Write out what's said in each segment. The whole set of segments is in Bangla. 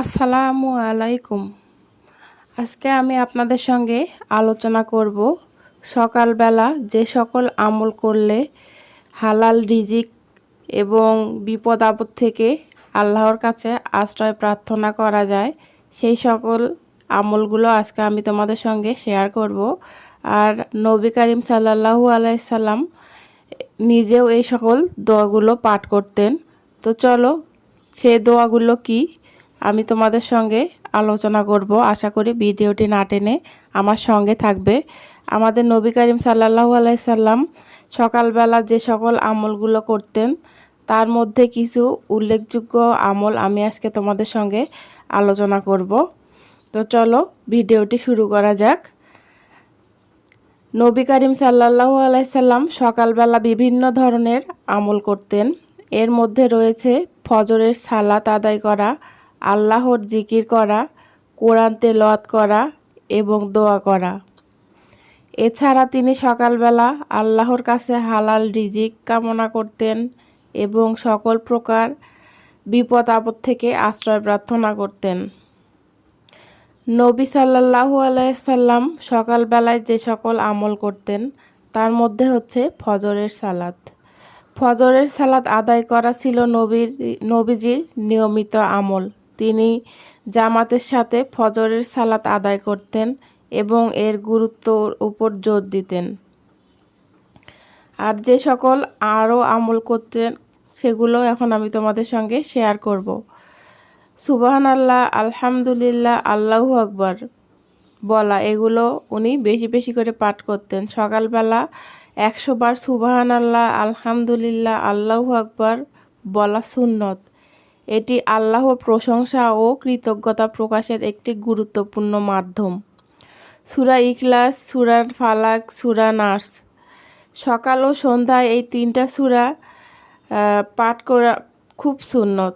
আসসালামু আলাইকুম। আজকে আমি আপনাদের সঙ্গে আলোচনা করব সকালবেলা যে সকল আমল করলে হালাল রিজিক এবং বিপদ আপদ থেকে আল্লাহর কাছে আশ্রয় প্রার্থনা করা যায়, সেই সকল আমলগুলো আজকে আমি তোমাদের সঙ্গে শেয়ার করব। আর নবী করিম সাল্লাহু আলাইসাল্লাম নিজেও এই সকল দোয়াগুলো পাঠ করতেন। তো চলো সেই দোয়াগুলো কি আমি তোমাদের সঙ্গে আলোচনা করব। আশা করি ভিডিওটি না টেনে আমার সঙ্গে থাকবে। আমাদের নবী করিম সাল্লাহু আলাইসাল্লাম সকালবেলা যে সকল আমলগুলো করতেন, তার মধ্যে কিছু উল্লেখযোগ্য আমল আমি আজকে তোমাদের সঙ্গে আলোচনা করব। তো চলো ভিডিওটি শুরু করা যাক। নবী করিম সাল্লাহু আলাইসাল্লাম সকালবেলা বিভিন্ন ধরনের আমল করতেন। এর মধ্যে রয়েছে ফজরের সালাত আদায় করা আল্লাহর জিকির করা, কোরআন তেলাওয়াত করা এবং দোয়া করা। এছাড়া তিনি সকালবেলা আল্লাহর কাছে হালাল রিজিক কামনা করতেন এবং সকল প্রকার বিপদ আপদ থেকে আশ্রয় প্রার্থনা করতেন। নবী সাল্লাহু আলাইসাল্লাম সকালবেলায় যে সকল আমল করতেন, তার মধ্যে হচ্ছে ফজরের সালাত। ফজরের সালাত আদায় করা ছিল নবীর, নবীজির নিয়মিত আমল। তিনি জামাতের সাথে ফজরের সালাত আদায় করতেন এবং এর গুরুত্বর উপর জোর দিতেন। আর যে সকল আরও আমল করতেন, সেগুলো এখন আমি তোমাদের সঙ্গে শেয়ার করব। সুবাহান আল্লাহ আলহামদুলিল্লাহ, আল্লাহু আকবর। বলা, এগুলো উনি বেশি বেশি করে পাঠ করতেন। সকালবেলা একশো বার সুবাহান আল্লাহ আলহামদুলিল্লাহ, আল্লাহু আকবর বলা সুন্নত। এটি আল্লাহর প্রশংসা ও কৃতজ্ঞতা প্রকাশের একটি গুরুত্বপূর্ণ মাধ্যম। সুরা ইখলাস, সুরা ফালাক, সুরা নার্স সকাল ও সন্ধ্যায় এই তিনটা সুরা পাঠ করা খুব সুন্নত।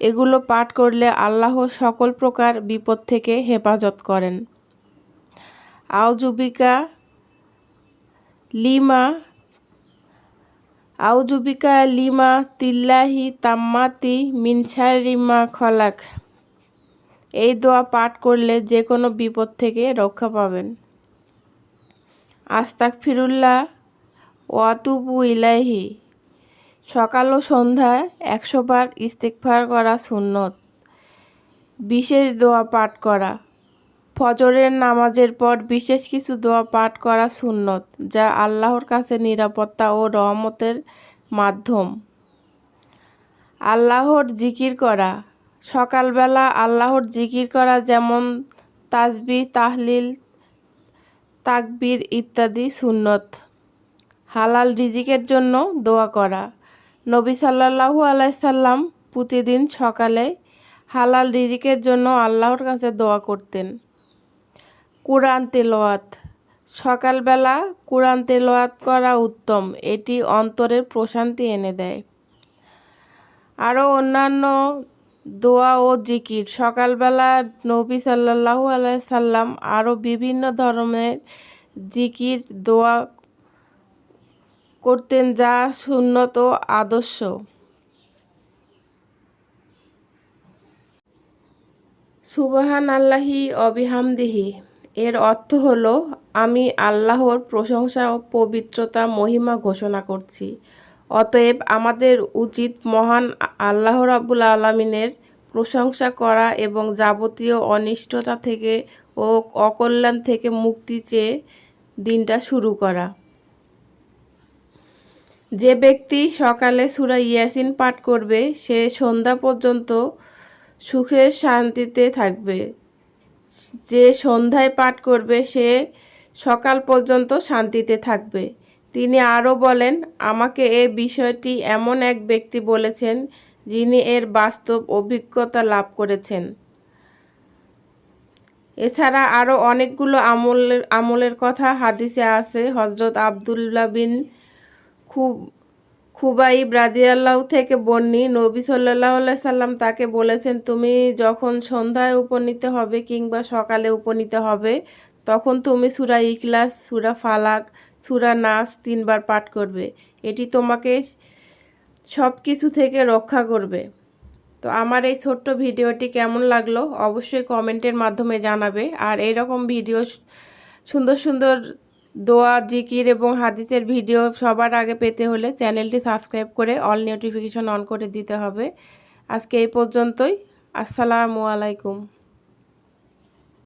এগুলো পাঠ করলে আল্লাহ সকল প্রকার বিপদ থেকে হেফাজত করেন। আউজুবিকা লিমা আউজুবিকা, লিমা, তিল্লাহি, তাম্মাতি মিনসারিমা খলাক। এই দোয়া পাঠ করলে যে কোনো বিপদ থেকে রক্ষা পাবেন। আস্তাক ফিরুল্লাহ ওয়াতুবু ইলাহি সকাল ও সন্ধ্যায় একশো বার ইস্তেকফার করা সুন্নত। বিশেষ দোয়া পাঠ করা। ফজরের নামাজের পর বিশেষ কিছু দোয়া পাঠ করা সুন্নত, যা আল্লাহর কাছে নিরাপত্তা ও রহমতের মাধ্যম। আল্লাহর জিকির করা। সকালবেলা আল্লাহর জিকির করা যেমন তাজবি তাহলিল, তাকবির ইত্যাদি সুন্নত। হালাল রিজিকের জন্য দোয়া করা। নবী সাল্লাহু আলাইসাল্লাম প্রতিদিন সকালে হালাল রিজিকের জন্য আল্লাহর কাছে দোয়া করতেন। কোরআন তেলোয়াত সকালবেলা কোরআন তেলোয়াত করা উত্তম, এটি অন্তরের প্রশান্তি এনে দেয়। আরও অন্যান্য দোয়া ও জিকির। সকালবেলা নবী সাল্লাহু সাল্লাম আরও বিভিন্ন ধরনের জিকির, দোয়া করতেন যা সুন্নত আদর্শ। সুবাহান আল্লাহি অবিহামদিহি। এর অর্থ হলো, আমি আল্লাহর প্রশংসা ও পবিত্রতা মহিমা ঘোষণা করছি। অতএব আমাদের উচিত মহান আল্লাহ রাবুল আলমিনের প্রশংসা করা এবং যাবতীয় অনিষ্টতা থেকে ও অকল্যাণ থেকে মুক্তি চেয়ে দিনটা শুরু করা। যে ব্যক্তি সকালে সুরা ইয়াসিন পাঠ করবে, সে সন্ধ্যা পর্যন্ত সুখের শান্তিতে থাকবে। যে সন্ধ্যায় পাঠ করবে, সে সকাল পর্যন্ত শান্তিতে থাকবে। তিনি আরও বলেন, আমাকে এ বিষয়টি এমন এক ব্যক্তি বলেছেন, যিনি এর বাস্তব অভিজ্ঞতা লাভ করেছেন। এছাড়া আরও অনেকগুলো আমলের আমলের কথা হাদিসে আছে। হজরত আবদুল্লা বিন খুব খুবাই ব্রাদিয়াল্লাহ থেকে বন্নি নবী সাল্লাহ সাল্লাম তাকে বলেছেন, তুমি যখন সন্ধ্যায় উপনীত হবে কিংবা সকালে উপনীত হবে, তখন তুমি সুরা ইকলাস সুরা ফালাক, সুরা নাস তিনবার পাঠ করবে। এটি তোমাকে সব কিছু থেকে রক্ষা করবে। তো আমার এই ছোট্ট ভিডিওটি কেমন লাগল অবশ্যই কমেন্টের মাধ্যমে জানাবে। আর এরকম ভিডিও সুন্দর সুন্দর দোয়া, জিকির এবং হাদিসের ভিডিও সবার আগে পেতে হলে চ্যানেলটি সাবস্ক্রাইব করে অল নোটিফিকেশন অন করে দিতে হবে। আজকে এই পর্যন্তই। আসসালামু আলাইকুম।